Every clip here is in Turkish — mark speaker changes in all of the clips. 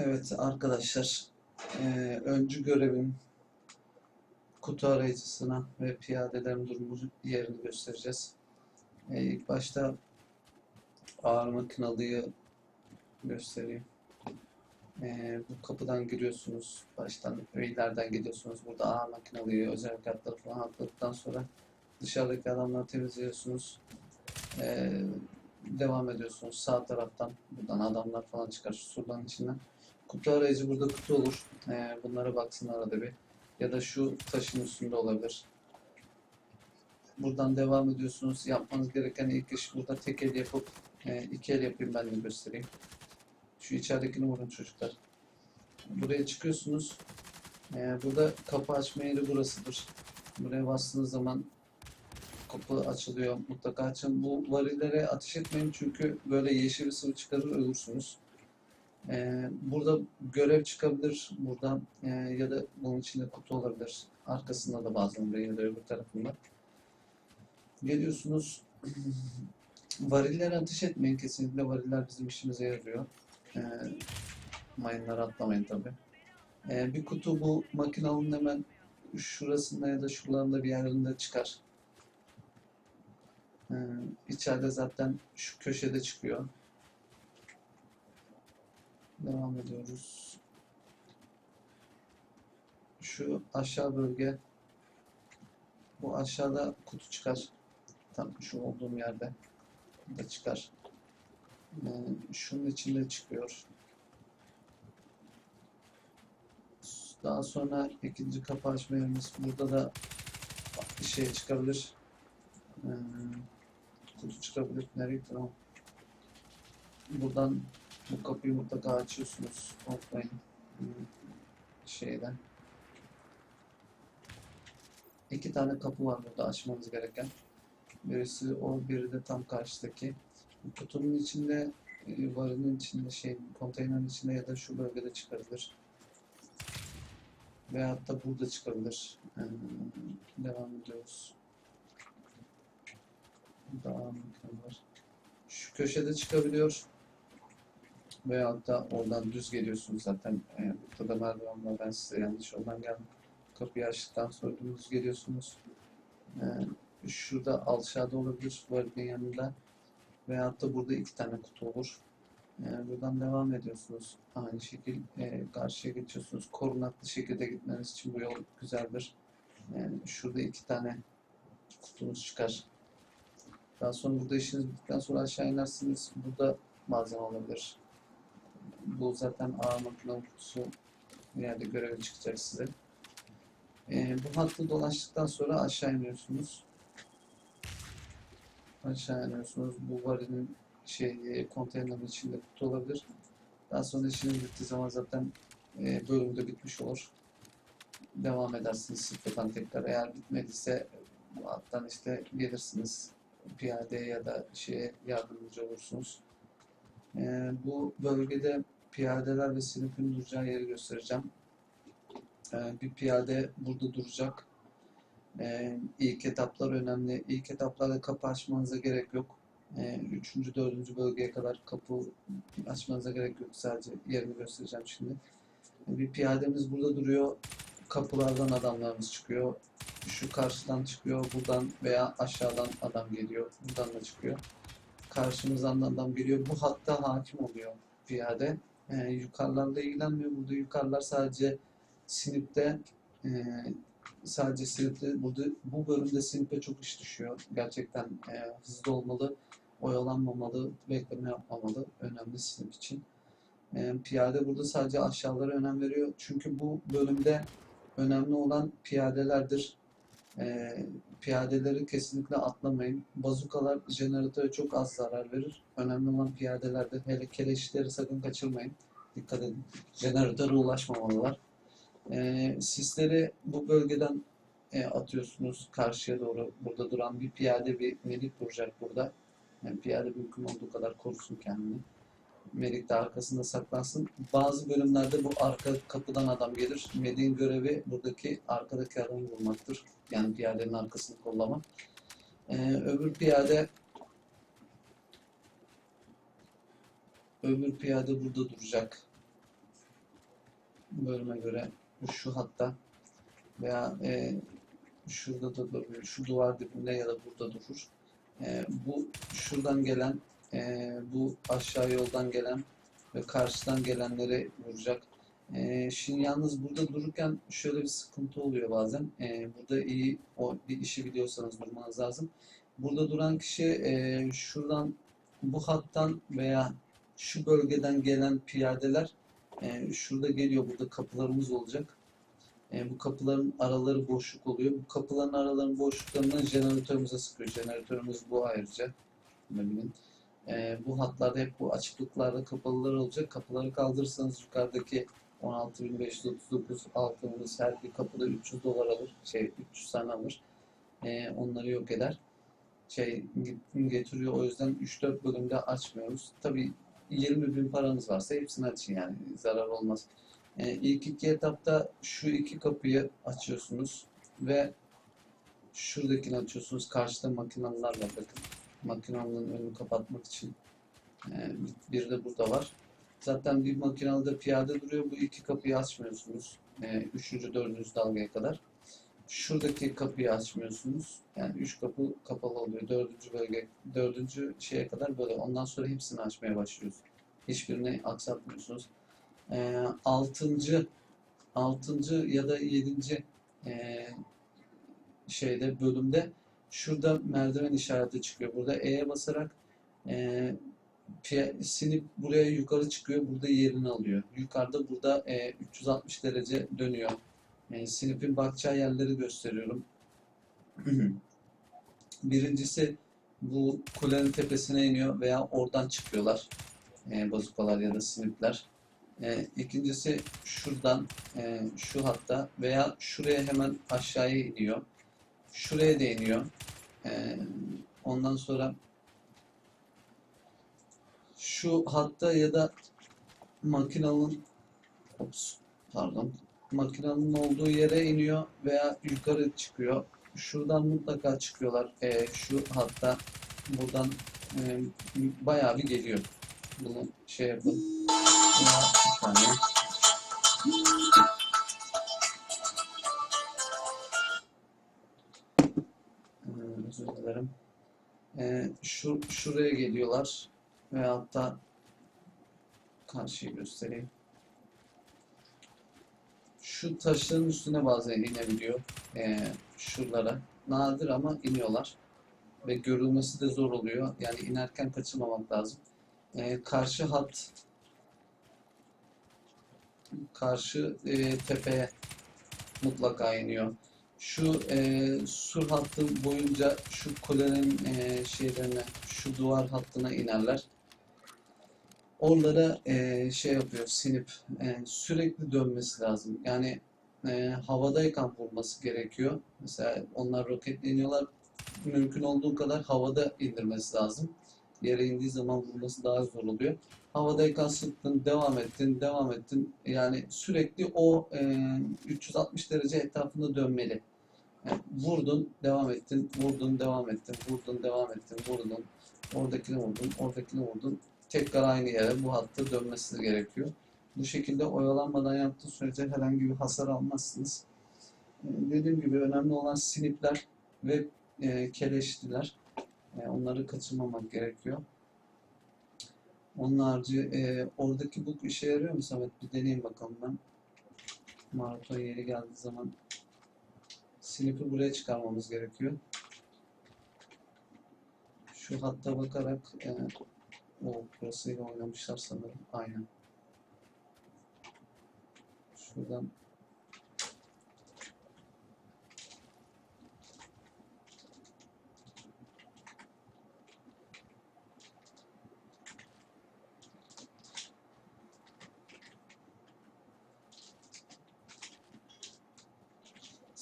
Speaker 1: Evet arkadaşlar, eee, öncü görevim kutu arayıcısına ve piyadelerin durumu yerini göstereceğiz. Eee ilk başta ağır makinalıyı göstereyim. Eee, bu kapıdan giriyorsunuz, baştan ileriden gidiyorsunuz. Burada ağır makinalıyı, özel kartları falan atladıktan sonra dışarıdaki adamları temizliyorsunuz. Eee, devam ediyorsunuz sağ taraftan. Buradan adamlar falan çıkar şu surların içinden. Kutu arayıcı burada kutu olur. Ee, bunlara baksın arada bir. Ya da şu taşın üstünde olabilir. Buradan devam ediyorsunuz. Yapmanız gereken ilk iş burada tek el yapıp e, iki el yapayım ben de göstereyim. Şu içeridekini vurun çocuklar. Buraya çıkıyorsunuz. Ee, burada kapı açma yeri burasıdır. Buraya bastığınız zaman kapı açılıyor. Mutlaka açın. Bu varillere ateş etmeyin çünkü böyle yeşil bir sıvı çıkarır ölürsünüz. Ee, burada görev çıkabilir buradan ee, ya da bunun içinde kutu olabilir. Arkasında da bazen ya da öbür tarafında. Geliyorsunuz. Varillere ateş etmeyin kesinlikle. Variller bizim işimize yarıyor. Ee, mayınları atlamayın tabi. Ee, bir kutu bu makinalının hemen şurasında ya da şuralarında bir yerinde çıkar. Ee, içeride zaten şu köşede çıkıyor. Devam ediyoruz. Şu aşağı bölge bu aşağıda kutu çıkar. Tam şu olduğum yerde da çıkar. Ee, şunun içinde çıkıyor. Daha sonra ikinci kapı açma yerimiz burada da bir şey çıkabilir. Ee, kutu çıkabilir. Nereye lan? Buradan bu kapıyı mutlaka açıyorsunuz. Unutmayın. Hmm, Şeyden. İki tane kapı var burada açmanız gereken. Birisi o, biri de tam karşıdaki. Bu Kutunun içinde, e, varının içinde, şey, konteynerin içinde ya da şu bölgede çıkabilir. Veyahut da burada çıkabilir. Ee, devam ediyoruz. Daha mükemmel. Şu köşede çıkabiliyor. Veyahut da oradan düz geliyorsunuz zaten. E, burada merdiven var. Ben size yanlış yoldan geldim. Kapıyı açtıktan sonra dümdüz geliyorsunuz. E, şurada aşağıda olabilir. Varlıkın yanında. Veyahut da burada iki tane kutu olur. E, buradan devam ediyorsunuz. Aynı şekil e, karşıya geçiyorsunuz. Korunaklı şekilde gitmeniz için bu yol güzeldir. E, şurada iki tane kutunuz çıkar. Daha sonra burada işiniz bittikten sonra aşağı inersiniz. Burada malzeme olabilir. Bu zaten ağır makine kutusu bir yerde görevi çıkacak size. Ee, bu hattı dolaştıktan sonra aşağı iniyorsunuz. Aşağı iniyorsunuz. Bu varinin şey e, konteynerin içinde kutu olabilir. Daha sonra işiniz bittiği zaman zaten e, bölüm de bitmiş olur. Devam edersiniz sıfırdan tekrar. Eğer bitmediyse bu hattan işte gelirsiniz piyade ya da şeye yardımcı olursunuz. Ee, bu bölgede piyadeler ve sinifin duracağı yeri göstereceğim. Ee, bir piyade burada duracak. Ee, ilk etaplar önemli. İlk etaplarda kapı açmanıza gerek yok. Ee, üçüncü, dördüncü bölgeye kadar kapı açmanıza gerek yok. Sadece yerini göstereceğim şimdi. Bir piyademiz burada duruyor. Kapılardan adamlarımız çıkıyor. Şu karşıdan çıkıyor, buradan veya aşağıdan adam geliyor. Buradan da çıkıyor karşımızdan da adam geliyor. Bu hatta hakim oluyor piyade. Ee, yukarılarla ilgilenmiyor. Burada yukarılar sadece sinipte e, sadece sinipte burada bu bölümde sinipe çok iş düşüyor. Gerçekten e, hızlı olmalı, oyalanmamalı, bekleme yapmamalı. Önemli sinip için. E, piyade burada sadece aşağılara önem veriyor. Çünkü bu bölümde önemli olan piyadelerdir. E, piyadeleri kesinlikle atlamayın. Bazukalar jeneratöre çok az zarar verir. Önemli olan piyadelerde hele keleşleri sakın kaçırmayın. Dikkat edin. Jeneratöre ulaşmamalılar. Ee, sisleri bu bölgeden e, atıyorsunuz karşıya doğru. Burada duran bir piyade bir melik duracak burada. Yani piyade mümkün olduğu kadar korusun kendini. Melik de arkasında saklansın. Bazı bölümlerde bu arka kapıdan adam gelir. Melik'in görevi buradaki arkadaki adamı vurmaktır. Yani piyadenin arkasını kollamak. Ee, öbür piyade öbür piyade burada duracak. bölüme göre şu hatta veya e, şurada da durur, şu duvar dibinde ya da burada durur. E, bu şuradan gelen, e, bu aşağı yoldan gelen ve karşıdan gelenleri vuracak. E, şimdi yalnız burada dururken şöyle bir sıkıntı oluyor bazen. E, burada iyi o bir işi biliyorsanız durmanız lazım. Burada duran kişi e, şuradan bu hattan veya şu bölgeden gelen piyadeler e, şurada geliyor. Burada kapılarımız olacak. E, bu kapıların araları boşluk oluyor. Bu kapıların aralarının boşluklarından jeneratörümüze sıkıyor. Jeneratörümüz bu ayrıca. Bölümün. E, bu hatlarda hep bu açıklıklarda kapalılar olacak. Kapıları kaldırırsanız yukarıdaki 16.539 altımız her bir kapıda 300 dolar alır. Şey 300 tane alır. E, onları yok eder. Şey getiriyor. O yüzden 3-4 bölümde açmıyoruz. Tabii 20 bin paranız varsa hepsini açın yani. Zarar olmaz. E, ilk iki etapta şu iki kapıyı açıyorsunuz ve şuradakini açıyorsunuz. Karşıda makineler var bakın. Makinenin önünü kapatmak için. E, bir de burada var. Zaten bir makinede piyade duruyor. Bu iki kapıyı açmıyorsunuz. E, üçüncü, dördüncü dalgaya kadar. Şuradaki kapıyı açmıyorsunuz. Yani üç kapı kapalı oluyor. Dördüncü bölge, dördüncü şeye kadar böyle. Ondan sonra hepsini açmaya başlıyoruz. Hiçbirini aksatmıyorsunuz. E, altıncı, altıncı ya da yedinci e, şeyde bölümde şurada merdiven işareti çıkıyor. Burada E'ye basarak e, sinip buraya yukarı çıkıyor. Burada yerini alıyor. Yukarıda burada e, 360 derece dönüyor. E, sinipin bakacağı yerleri gösteriyorum. Birincisi bu kulenin tepesine iniyor veya oradan çıkıyorlar. E, bazukalar ya da sinipler. E, ikincisi şuradan e, şu hatta veya şuraya hemen aşağıya iniyor. Şuraya da iniyor. E, ondan sonra şu hatta ya da makinanın ops, pardon makinanın olduğu yere iniyor veya yukarı çıkıyor. Şuradan mutlaka çıkıyorlar. E, şu hatta buradan e, bayağı bir geliyor. Bunu şey yapın. Ya, bir saniye. Ee, şu şuraya geliyorlar ve hatta karşıyı göstereyim. Şu taşların üstüne bazen inebiliyor. Ee, şuralara. Nadir ama iniyorlar. Ve görülmesi de zor oluyor. Yani inerken kaçırmamak lazım. Ee, karşı hat karşı e, tepeye mutlaka iniyor. Şu e, sur hattı boyunca şu kulenin e, şeylerine, şu duvar hattına inerler. Oralara e, şey yapıyor, sinip e, sürekli dönmesi lazım. Yani e, havadayken vurması gerekiyor. Mesela onlar roketle iniyorlar. Mümkün olduğu kadar havada indirmesi lazım. Yere indiği zaman vurması daha zor oluyor. Havadayken sıktın, devam ettin, devam ettin. Yani sürekli o e, 360 derece etrafında dönmeli. Yani vurdun, devam ettin, vurdun, devam ettin, vurdun, devam ettin, vurdun. Oradakini vurdun, oradakini vurdun. Tekrar aynı yere bu hattı dönmesi gerekiyor. Bu şekilde oyalanmadan yaptığı sürece herhangi bir hasar almazsınız. E, dediğim gibi önemli olan sinipler ve e, keleştiler. E, onları kaçırmamak gerekiyor. Onun harici e, oradaki bu işe yarıyor mu Samet? Bir deneyeyim bakalım ben. Maraton yeri geldiği zaman snipi buraya çıkarmamız gerekiyor. Şu hatta bakarak e, o burasıyla oynamışlar sanırım. Aynen. Şuradan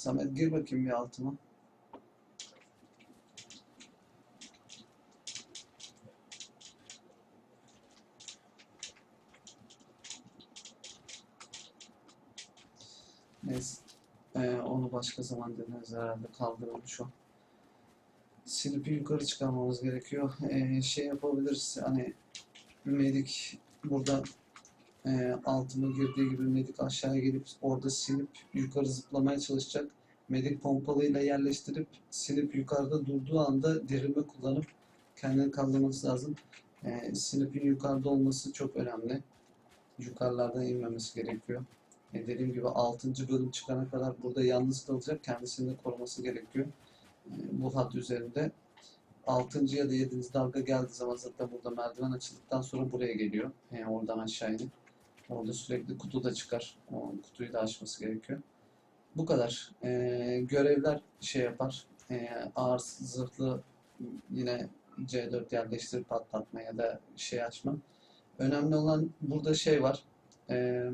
Speaker 1: Samet gir bakayım bir altıma. Neyse. Ee, onu başka zaman deneriz herhalde. Kaldırılmış o. Silipi yukarı çıkarmamız gerekiyor. Ee, şey yapabiliriz. Hani medik burada e, altıma girdiği gibi medik aşağıya gelip orada sinip yukarı zıplamaya çalışacak. Medik pompalıyla yerleştirip sinip yukarıda durduğu anda dirime kullanıp kendini kaldırması lazım. E, sinipin yukarıda olması çok önemli. Yukarılardan inmemesi gerekiyor. E, dediğim gibi 6. bölüm çıkana kadar burada yalnız kalacak. Kendisini de koruması gerekiyor. E, bu hat üzerinde. 6. ya da 7. dalga geldiği zaman zaten burada merdiven açıldıktan sonra buraya geliyor. E, oradan aşağı inip. Orada sürekli kutu da çıkar. O kutuyu da açması gerekiyor. Bu kadar. E, görevler şey yapar. E, ağır zırhlı yine C4 yerleştirip patlatma ya da şey açma. Önemli olan burada şey var. E,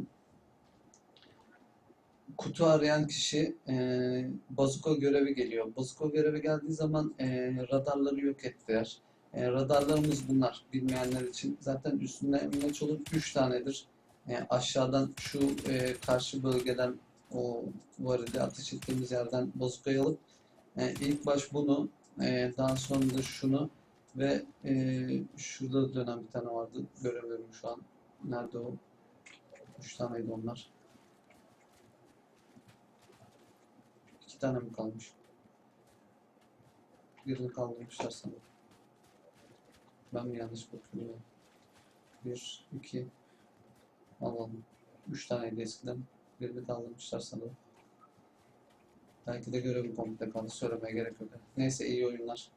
Speaker 1: kutu arayan kişi e, bazuka görevi geliyor. Bazuka görevi geldiği zaman e, radarları yok ettiler. E, radarlarımız bunlar. Bilmeyenler için zaten üstünde meç olur 3 tanedir. E, aşağıdan şu e, karşı bölgeden o varili ateş ettiğimiz yerden bazukayı alıp e, ilk baş bunu e, daha sonra da şunu ve e, şurada dönen bir tane vardı. Göremiyorum şu an. Nerede o? Üç taneydi onlar. İki tane mi kalmış? Birini kaldırmışlar sanırım. Ben mi yanlış bakıyorum? ya? Bir, iki, alalım. Üç taneydi eskiden. Birini kaldırmışlar sanırım. Belki de görevi komple kaldı. Söylemeye gerek yok. Neyse iyi oyunlar.